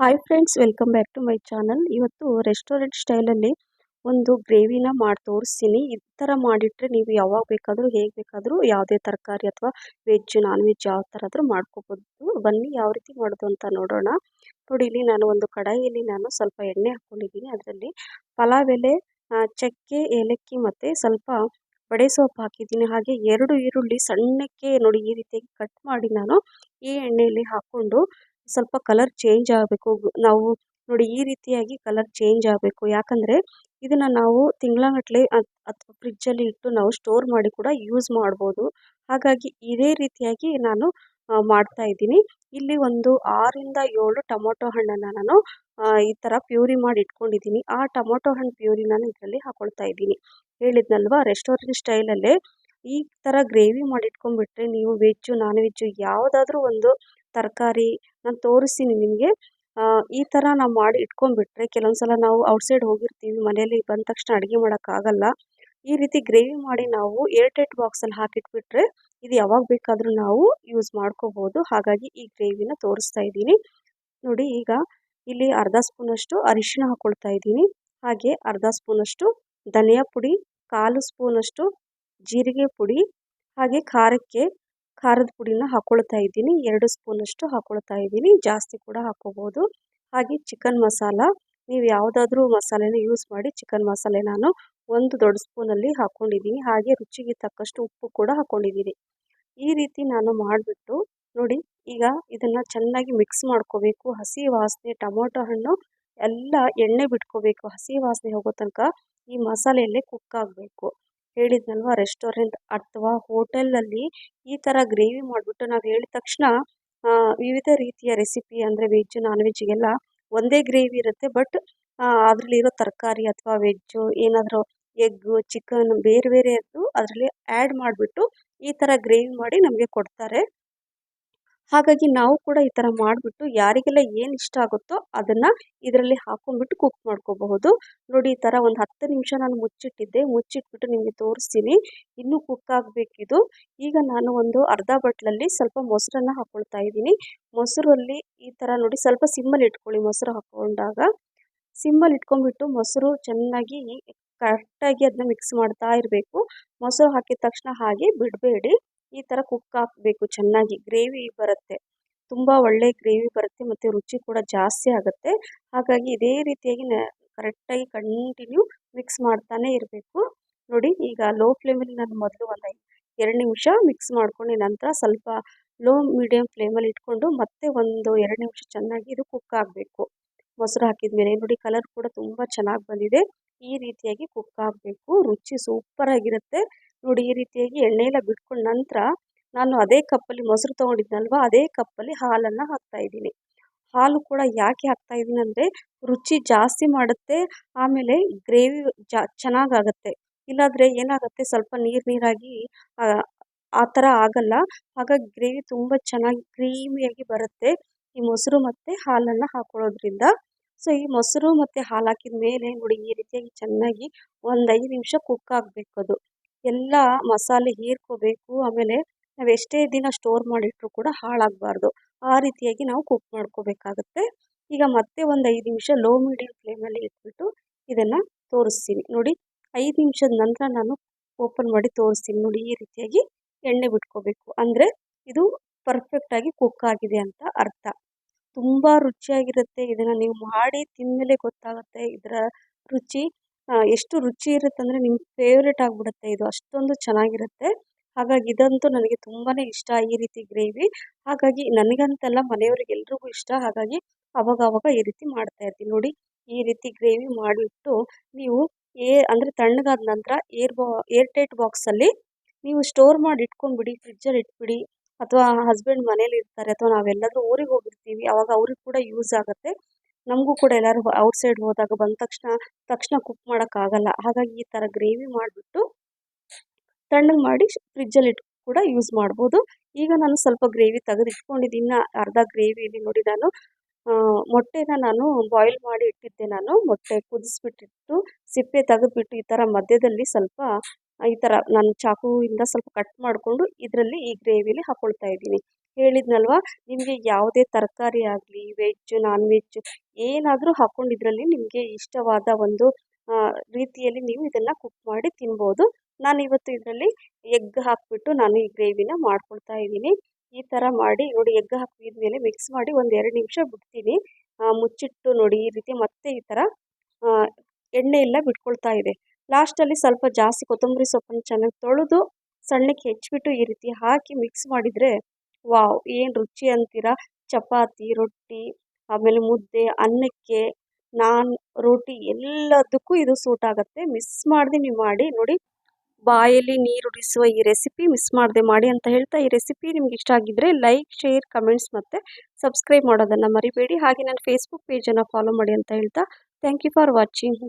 Hi friends welcome back to my channel ಇವತ್ತು restaurant ಸ್ಟೈಲಲ್ಲಿ ಒಂದು ಗ್ರೇವಿನ ಮಾಡಿ ತೋರಿಸ್ತೀನಿ. ಈ ಥರ ಮಾಡಿಟ್ರೆ ನೀವು ಯಾವಾಗ ಬೇಕಾದರೂ, ಹೇಗೆ ಬೇಕಾದರೂ ಯಾವುದೇ ತರಕಾರಿ ಅಥವಾ ವೆಜ್ ನಾನ್ ವೆಜ್ ಯಾವ ಥರ ಆದರೂ ಮಾಡ್ಕೋಬೋದು. ಬನ್ನಿ ಯಾವ ರೀತಿ ಮಾಡೋದು ಅಂತ ನೋಡೋಣ. ನೋಡಿ, ಇಲ್ಲಿ ನಾನು ಒಂದು ಕಡಾಯಿಯಲ್ಲಿ ನಾನು ಸ್ವಲ್ಪ ಎಣ್ಣೆ ಹಾಕ್ಕೊಂಡಿದ್ದೀನಿ ಅದರಲ್ಲಿ ಪಲಾವ್ ಎಲೆ ಚಕ್ಕೆ, ಏಲಕ್ಕಿ ಮತ್ತು ಸ್ವಲ್ಪ ಬಡೆ ಸೊಪ್ಪು ಹಾಕಿದ್ದೀನಿ. ಹಾಗೆ ಎರಡು ಈರುಳ್ಳಿ ಸಣ್ಣಕ್ಕೆ ನೋಡಿ ಈ ರೀತಿಯಾಗಿ ಕಟ್ ಮಾಡಿ ನಾನು ಈ ಎಣ್ಣೆಯಲ್ಲಿ ಹಾಕ್ಕೊಂಡು ಸ್ವಲ್ಪ ಕಲರ್ ಚೇಂಜ್ ಆಗಬೇಕು. ನಾವು ನೋಡಿ ಈ ರೀತಿಯಾಗಿ ಕಲರ್ ಚೇಂಜ್ ಆಗಬೇಕು. ಯಾಕಂದರೆ ಇದನ್ನು ನಾವು ತಿಂಗಳಗಟ್ಟಲೆ ಅಥವಾ ಫ್ರಿಜ್ಜಲ್ಲಿ ಇಟ್ಟು ನಾವು ಸ್ಟೋರ್ ಮಾಡಿ ಕೂಡ ಯೂಸ್ ಮಾಡ್ಬೋದು. ಹಾಗಾಗಿ ಇದೇ ರೀತಿಯಾಗಿ ನಾನು ಮಾಡ್ತಾ ಇದ್ದೀನಿ. ಇಲ್ಲಿ ಒಂದು ಆರಿಂದ ಏಳು ಟೊಮೊಟೊ ಹಣ್ಣನ್ನು ನಾನು ಈ ಥರ ಪ್ಯೂರಿ ಮಾಡಿ ಇಟ್ಕೊಂಡಿದ್ದೀನಿ. ಆ ಟೊಮೊಟೊ ಹಣ್ಣು ಪ್ಯೂರಿ ನಾನು ಇದರಲ್ಲಿ ಹಾಕೊಳ್ತಾ ಇದ್ದೀನಿ. ಹೇಳಿದ್ನಲ್ವಾ ರೆಸ್ಟೋರೆಂಟ್ ಸ್ಟೈಲಲ್ಲೇ ಈ ಥರ ಗ್ರೇವಿ ಮಾಡಿ ಇಟ್ಕೊಂಡ್ಬಿಟ್ರೆ ನೀವು ವೆಜ್ಜು ನಾನ್ ವೆಜ್ಜು ಯಾವುದಾದ್ರೂ ಒಂದು ತರಕಾರಿ ನಾನು ತೋರಿಸ್ತೀನಿ ನಿಮಗೆ. ಈ ಥರ ನಾವು ಮಾಡಿ ಇಟ್ಕೊಂಡ್ಬಿಟ್ರೆ ಕೆಲವೊಂದು ಸಲ ನಾವು ಔಟ್ಸೈಡ್ ಹೋಗಿರ್ತೀವಿ, ಮನೆಯಲ್ಲಿ ಬಂದ ತಕ್ಷಣ ಅಡುಗೆ ಮಾಡೋಕ್ಕಾಗಲ್ಲ. ಈ ರೀತಿ ಗ್ರೇವಿ ಮಾಡಿ ನಾವು ಏರ್ಟೈಟ್ ಬಾಕ್ಸಲ್ಲಿ ಹಾಕಿಟ್ಬಿಟ್ರೆ ಇದು ಯಾವಾಗ ಬೇಕಾದರೂ ನಾವು ಯೂಸ್ ಮಾಡ್ಕೋಬೋದು. ಹಾಗಾಗಿ ಈ ಗ್ರೇವಿನ ತೋರಿಸ್ತಾ ಇದ್ದೀನಿ. ನೋಡಿ ಈಗ ಇಲ್ಲಿ ಅರ್ಧ ಸ್ಪೂನಷ್ಟು ಅರಿಶಿನ ಹಾಕ್ಕೊಳ್ತಾ ಇದ್ದೀನಿ. ಹಾಗೆ ಅರ್ಧ ಸ್ಪೂನಷ್ಟು ಧನಿಯಾ ಪುಡಿ, ಕಾಲು ಸ್ಪೂನಷ್ಟು ಜೀರಿಗೆ ಪುಡಿ, ಹಾಗೆ ಖಾರಕ್ಕೆ ಖಾರದ ಪುಡಿನ ಹಾಕ್ಕೊಳ್ತಾ ಇದ್ದೀನಿ. ಎರಡು ಸ್ಪೂನಷ್ಟು ಹಾಕ್ಕೊಳ್ತಾ ಇದ್ದೀನಿ. ಜಾಸ್ತಿ ಕೂಡ ಹಾಕ್ಕೋಬೋದು ಹಾಗೆ ಚಿಕನ್ ಮಸಾಲ. ನೀವು ಯಾವುದಾದ್ರೂ ಮಸಾಲೆನ ಯೂಸ್ ಮಾಡಿ ಚಿಕನ್ ಮಸಾಲೆ ನಾನು ಒಂದು ದೊಡ್ಡ ಸ್ಪೂನಲ್ಲಿ ಹಾಕ್ಕೊಂಡಿದ್ದೀನಿ ಹಾಗೆ ರುಚಿಗೆ ತಕ್ಕಷ್ಟು ಉಪ್ಪು ಕೂಡ ಹಾಕ್ಕೊಂಡಿದ್ದೀನಿ ಈ ರೀತಿ ನಾನು ಮಾಡಿಬಿಟ್ಟು ನೋಡಿ, ಈಗ ಇದನ್ನು ಚೆನ್ನಾಗಿ ಮಿಕ್ಸ್ ಮಾಡ್ಕೋಬೇಕು. ಹಸಿ ವಾಸನೆ, ಟೊಮೊಟೊ ಹಣ್ಣು, ಎಲ್ಲ ಎಣ್ಣೆ ಬಿಟ್ಕೋಬೇಕು. ಹಸಿ ವಾಸನೆ ಹೋಗೋ ತನಕ ಈ ಮಸಾಲೆಯಲ್ಲೇ ಕುಕ್ ಆಗಬೇಕು. ಹೇಳಿದ್ನಲ್ವ ರೆಸ್ಟೋರೆಂಟ್ ಅಥವಾ ಹೋಟೆಲಲ್ಲಿ ಈ ಥರ ಗ್ರೇವಿ ಮಾಡಿಬಿಟ್ಟು ನಾವು ಹೇಳಿದ ತಕ್ಷಣ ವಿವಿಧ ರೀತಿಯ ರೆಸಿಪಿ ಅಂದರೆ ವೆಜ್ ನಾನ್ ವೆಜ್ಜಿಗೆಲ್ಲ ಒಂದೇ ಗ್ರೇವಿ ಇರುತ್ತೆ. ಬಟ್ ಅದರಲ್ಲಿರೋ ತರಕಾರಿ ಅಥವಾ ವೆಜ್ಜು ಏನಾದರೂ ಎಗ್ಗು ಚಿಕನ್ ಬೇರೆ ಬೇರೆಯದ್ದು ಅದರಲ್ಲಿ ಆ್ಯಡ್ ಮಾಡಿಬಿಟ್ಟು ಈ ಥರ ಗ್ರೇವಿ ಮಾಡಿ ನಮಗೆ ಕೊಡ್ತಾರೆ. ಹಾಗಾಗಿ ನಾವು ಕೂಡ ಈ ಥರ ಮಾಡಿಬಿಟ್ಟು ಯಾರಿಗೆಲ್ಲ ಏನು ಇಷ್ಟ ಆಗುತ್ತೋ ಅದನ್ನು ಇದರಲ್ಲಿ ಹಾಕೊಂಡ್ಬಿಟ್ಟು ಕುಕ್ ಮಾಡ್ಕೋಬಹುದು. ನೋಡಿ ಈ ಥರ ಒಂದು ಹತ್ತು ನಿಮಿಷ ನಾನು ಮುಚ್ಚಿಟ್ಟಿದ್ದೆ. ಮುಚ್ಚಿಟ್ಬಿಟ್ಟು ನಿಮಗೆ ತೋರಿಸ್ತೀನಿ. ಇನ್ನೂ ಕುಕ್ ಆಗಬೇಕಿದು. ಈಗ ನಾನು ಒಂದು ಅರ್ಧ ಬಟ್ಲಲ್ಲಿ ಸ್ವಲ್ಪ ಮೊಸರನ್ನು ಹಾಕ್ಕೊಳ್ತಾ ಇದ್ದೀನಿ. ಮೊಸರಲ್ಲಿ ಈ ಥರ ನೋಡಿ ಸ್ವಲ್ಪ ಸಿಮ್ಮಲ್ಲಿ ಇಟ್ಕೊಳ್ಳಿ ಮೊಸರು ಹಾಕ್ಕೊಂಡಾಗ ಸಿಮ್ಮಲ್ಲಿ ಇಟ್ಕೊಂಡ್ಬಿಟ್ಟು ಮೊಸರು ಚೆನ್ನಾಗಿ ಕರೆಕ್ಟಾಗಿ ಅದನ್ನ ಮಿಕ್ಸ್ ಮಾಡ್ತಾ ಇರಬೇಕು. ಮೊಸರು ಹಾಕಿದ ತಕ್ಷಣ ಹಾಗೆ ಬಿಡಬೇಡಿ. ಈ ಥರ ಕುಕ್ ಹಾಕಬೇಕು, ಚೆನ್ನಾಗಿ ಗ್ರೇವಿ ಬರುತ್ತೆ. ತುಂಬ ಒಳ್ಳೆ ಗ್ರೇವಿ ಬರುತ್ತೆ ಮತ್ತು ರುಚಿ ಕೂಡ ಜಾಸ್ತಿ ಆಗುತ್ತೆ. ಹಾಗಾಗಿ ಇದೇ ರೀತಿಯಾಗಿ ಕರೆಕ್ಟಾಗಿ ಕಂಟಿನ್ಯೂ ಮಿಕ್ಸ್ ಮಾಡ್ತಾನೆ ಇರಬೇಕು. ನೋಡಿ, ಈಗ ಲೋ ಫ್ಲೇಮಲ್ಲಿ ನಾನು ಮೊದಲು ಒಂದು ಎರಡು ನಿಮಿಷ ಮಿಕ್ಸ್ ಮಾಡ್ಕೊಂಡು ನಂತರ ಸ್ವಲ್ಪ ಲೋ ಮೀಡಿಯಮ್ ಫ್ಲೇಮಲ್ಲಿ ಇಟ್ಕೊಂಡು ಮತ್ತೆ ಒಂದು ಎರಡು ನಿಮಿಷ ಚೆನ್ನಾಗಿ ಇದು ಕುಕ್ ಆಗಬೇಕು. ಮೊಸರು ಹಾಕಿದ ಮೇಲೆ ನೋಡಿ ಕಲರ್ ಕೂಡ ತುಂಬ ಚೆನ್ನಾಗಿ ಬಂದಿದೆ. ಈ ರೀತಿಯಾಗಿ ಕುಕ್ ಆಗಬೇಕು. ರುಚಿ ಸೂಪರಾಗಿರುತ್ತೆ ನೋಡಿ ಈ ರೀತಿಯಾಗಿ ಎಣ್ಣೆ ಎಲ್ಲ ಬಿಟ್ಕೊಂಡ ನಂತರ ನಾನು ಅದೇ ಕಪ್ಪಲ್ಲಿ ಮೊಸರು ತೊಗೊಂಡಿದ್ನಲ್ವ, ಅದೇ ಕಪ್ಪಲ್ಲಿ ಹಾಲನ್ನು ಹಾಕ್ತಾ ಇದ್ದೀನಿ. ಹಾಲು ಕೂಡ ಯಾಕೆ ಹಾಕ್ತಾ ಇದ್ದೀನಿ ಅಂದರೆ ರುಚಿ ಜಾಸ್ತಿ ಮಾಡುತ್ತೆ, ಆಮೇಲೆ ಗ್ರೇವಿ ಜಾ, ಚೆನ್ನಾಗಾಗತ್ತೆ. ಇಲ್ಲಾಂದರೆ ಏನಾಗುತ್ತೆ, ಸ್ವಲ್ಪ ನೀರು ನೀರಾಗಿ, ಆ ಥರ ಆಗಲ್ಲ. ಹಾಗಾಗಿ ಗ್ರೇವಿ ತುಂಬ ಚೆನ್ನಾಗಿ ಕ್ರೀಮಿಯಾಗಿ ಬರುತ್ತೆ ಈ ಮೊಸರು ಮತ್ತು ಹಾಲನ್ನು ಹಾಕೊಳ್ಳೋದ್ರಿಂದ. ಸೊ, ಈ ಮೊಸರು ಮತ್ತು ಹಾಲು ಹಾಕಿದ ಮೇಲೆ ನೋಡಿ ಈ ರೀತಿಯಾಗಿ ಚೆನ್ನಾಗಿ ಒಂದು ಐದು ನಿಮಿಷ ಕುಕ್ ಆಗಬೇಕು ಅದು. ಎಲ್ಲ ಮಸಾಲೆ ಹೀರ್ಕೋಬೇಕು, ಆಮೇಲೆ ನಾವು ಎಷ್ಟೇ ದಿನ ಸ್ಟೋರ್ ಮಾಡಿಟ್ರೂ ಕೂಡ ಹಾಳಾಗಬಾರ್ದು. ಆ ರೀತಿಯಾಗಿ ನಾವು ಕುಕ್ ಮಾಡ್ಕೋಬೇಕಾಗತ್ತೆ. ಈಗ ಮತ್ತೆ ಒಂದು ಐದು ನಿಮಿಷ ಲೋ ಮೀಡಿಯಮ್ ಫ್ಲೇಮಲ್ಲಿ ಇಟ್ಬಿಟ್ಟು ಇದನ್ನು ತೋರಿಸ್ತೀನಿ. ನೋಡಿ, ಐದು ನಿಮಿಷದ ನಂತರ ನಾನು ಓಪನ್ ಮಾಡಿ ತೋರಿಸ್ತೀನಿ. ನೋಡಿ, ಈ ರೀತಿಯಾಗಿ ಎಣ್ಣೆ ಬಿಟ್ಕೋಬೇಕು. ಅಂದರೆ ಇದು ಪರ್ಫೆಕ್ಟಾಗಿ ಕುಕ್ ಆಗಿದೆ ಅಂತ ಅರ್ಥ. ತುಂಬ ರುಚಿಯಾಗಿರುತ್ತೆ. ಇದನ್ನು ನೀವು ಮಾಡಿ ತಿಂದಮೇಲೆ ಗೊತ್ತಾಗುತ್ತೆ. ಇದರ ರುಚಿ ಎಷ್ಟು ರುಚಿ ಇರುತ್ತೆ ಅಂದರೆ ನಿಮ್ಗೆ ಫೇವ್ರೇಟ್ ಆಗಿಬಿಡುತ್ತೆ. ಇದು ಅಷ್ಟೊಂದು ಚೆನ್ನಾಗಿರುತ್ತೆ. ಹಾಗಾಗಿ ಇದಂತೂ ನನಗೆ ತುಂಬಾ ಇಷ್ಟ ಈ ರೀತಿ ಗ್ರೇವಿ. ಹಾಗಾಗಿ ನನಗಂತಲ್ಲ ಮನೆಯವ್ರಿಗೆ ಎಲ್ರಿಗೂ ಇಷ್ಟ. ಹಾಗಾಗಿ ಅವಾಗ ಈ ರೀತಿ ಮಾಡ್ತಾ ಇರ್ತೀನಿ. ನೋಡಿ, ಈ ರೀತಿ ಗ್ರೇವಿ ಮಾಡಿಬಿಟ್ಟು ನೀವು ಏ, ಅಂದರೆ ತಣ್ಣಗಾದ ನಂತರ ಏರ್ ಬಾ, ಏರ್ ಟೈಟ್ ಬಾಕ್ಸಲ್ಲಿ ನೀವು ಸ್ಟೋರ್ ಮಾಡಿ ಇಟ್ಕೊಂಡ್ಬಿಡಿ ಫ್ರಿಜ್ಜಲ್ಲಿ ಇಟ್ಬಿಡಿ. ಅಥವಾ ಹಸ್ಬೆಂಡ್ ಮನೇಲಿ ಇರ್ತಾರೆ, ಅಥವಾ ನಾವೆಲ್ಲಾದರೂ ಊರಿಗೆ ಹೋಗಿರ್ತೀವಿ, ಅವಾಗ ಅವ್ರಿಗೆ ಕೂಡ ಯೂಸ್ ಆಗುತ್ತೆ. ನಮಗೂ ಕೂಡ ಎಲ್ಲರೂ ಔಟ್ಸೈಡ್ ಹೋದಾಗ ಬಂದ ತಕ್ಷಣ ತಕ್ಷಣ ಕುಕ್ ಮಾಡೋಕ್ಕಾಗಲ್ಲ ಹಾಗಾಗಿ ಈ ಥರ ಗ್ರೇವಿ ಮಾಡಿಬಿಟ್ಟು ತಣ್ಣಗೆ ಮಾಡಿ ಫ್ರಿಜ್ಜಲ್ಲಿ ಇಟ್ಟು ಕೂಡ ಯೂಸ್ ಮಾಡ್ಬೋದು. ಈಗ ನಾನು ಸ್ವಲ್ಪ ಗ್ರೇವಿ ತೆಗೆದು ಇಟ್ಕೊಂಡಿದ್ದೀನಿ ಅರ್ಧ ಗ್ರೇವಿಯಲ್ಲಿ ನೋಡಿ ನಾನು ಮೊಟ್ಟೆನ ನಾನು ಬಾಯ್ಲ್ ಮಾಡಿ ಇಟ್ಟಿದ್ದೆ ನಾನು. ಮೊಟ್ಟೆ ಕುದಿಸ್ಬಿಟ್ಟಿಟ್ಟು ಸಿಪ್ಪೆ ತೆಗೆದ್ಬಿಟ್ಟು ಈ ಥರ ಮಧ್ಯದಲ್ಲಿ ಸ್ವಲ್ಪ, ಈ ಥರ ನಾನು ಚಾಕುವಿಂದ ಸ್ವಲ್ಪ ಕಟ್ ಮಾಡಿಕೊಂಡು ಇದರಲ್ಲಿ ಈ ಗ್ರೇವಿಲಿ ಹಾಕ್ಕೊಳ್ತಾ ಇದ್ದೀನಿ. ಹೇಳಿದ್ನಲ್ವ? ನಿಮಗೆ ಯಾವುದೇ ತರಕಾರಿ ಆಗಲಿ ವೆಜ್ ನಾನ್ ವೆಜ್ ಏನಾದರೂ ಹಾಕ್ಕೊಂಡು ಇದರಲ್ಲಿ ನಿಮಗೆ ಇಷ್ಟವಾದ ಒಂದು ರೀತಿಯಲ್ಲಿ ನೀವು ಇದನ್ನು ಕುಕ್ ಮಾಡಿ ತಿನ್ಬೋದು. ನಾನು ಇವತ್ತು ಇದರಲ್ಲಿ ಎಗ್ ಹಾಕಿಬಿಟ್ಟು ನಾನು ಈ ಗ್ರೇವಿನ ಮಾಡ್ಕೊಳ್ತಾ ಇದ್ದೀನಿ. ಈ ಥರ ಮಾಡಿ ನೋಡಿ ಎಗ್ ಹಾಕಿದ ಮೇಲೆ ಮಿಕ್ಸ್ ಮಾಡಿ ಒಂದು ಎರಡು ನಿಮಿಷ ಬಿಡ್ತೀನಿ. ಮುಚ್ಚಿಟ್ಟು ನೋಡಿ, ಈ ರೀತಿ ಮತ್ತೆ ಈ ಥರ ಎಣ್ಣೆ ಎಲ್ಲ ಬಿಟ್ಕೊಳ್ತಾ ಇದೆ. ಲಾಸ್ಟಲ್ಲಿ ಸ್ವಲ್ಪ ಜಾಸ್ತಿ ಕೊತ್ತಂಬರಿ ಸೊಪ್ಪನ್ನು ಚೆನ್ನಾಗಿ ತೊಳೆದು ಸಣ್ಣಕ್ಕೆ ಹೆಚ್ಚಿಬಿಟ್ಟು ಈ ರೀತಿ ಹಾಕಿ ಮಿಕ್ಸ್ ಮಾಡಿದರೆ ವಾವ್, ಏನು ರುಚಿ ಅಂತೀರಾ? ಚಪಾತಿ, ರೊಟ್ಟಿ, ಆಮೇಲೆ ಮುದ್ದೆ, ಅನ್ನಕ್ಕೆ, ನಾನ್, ರೋಟಿ ಎಲ್ಲದಕ್ಕೂ ಇದು ಸೂಟ್ ಆಗುತ್ತೆ. ಮಿಸ್ ಮಾಡದೆ ನೀವು ಮಾಡಿ, ನೋಡಿ. ಬಾಯಲ್ಲಿ ನೀರುಡಿಸುವ ಈ ರೆಸಿಪಿ ಮಿಸ್ ಮಾಡದೆ ಮಾಡಿ ಅಂತ ಹೇಳ್ತಾ ಈ ರೆಸಿಪಿ ನಿಮ್ಗೆ ಇಷ್ಟ ಆಗಿದ್ದರೆ ಲೈಕ್ ಶೇರ್ ಕಮೆಂಟ್ಸ್ ಮತ್ತು ಸಬ್ಸ್ಕ್ರೈಬ್ ಮಾಡೋದನ್ನು ಮರಿಬೇಡಿ. ಹಾಗೆ ನನ್ನ ಫೇಸ್ಬುಕ್ ಪೇಜನ್ನು ಫಾಲೋ ಮಾಡಿ ಅಂತ ಹೇಳ್ತಾ. Thank you for watching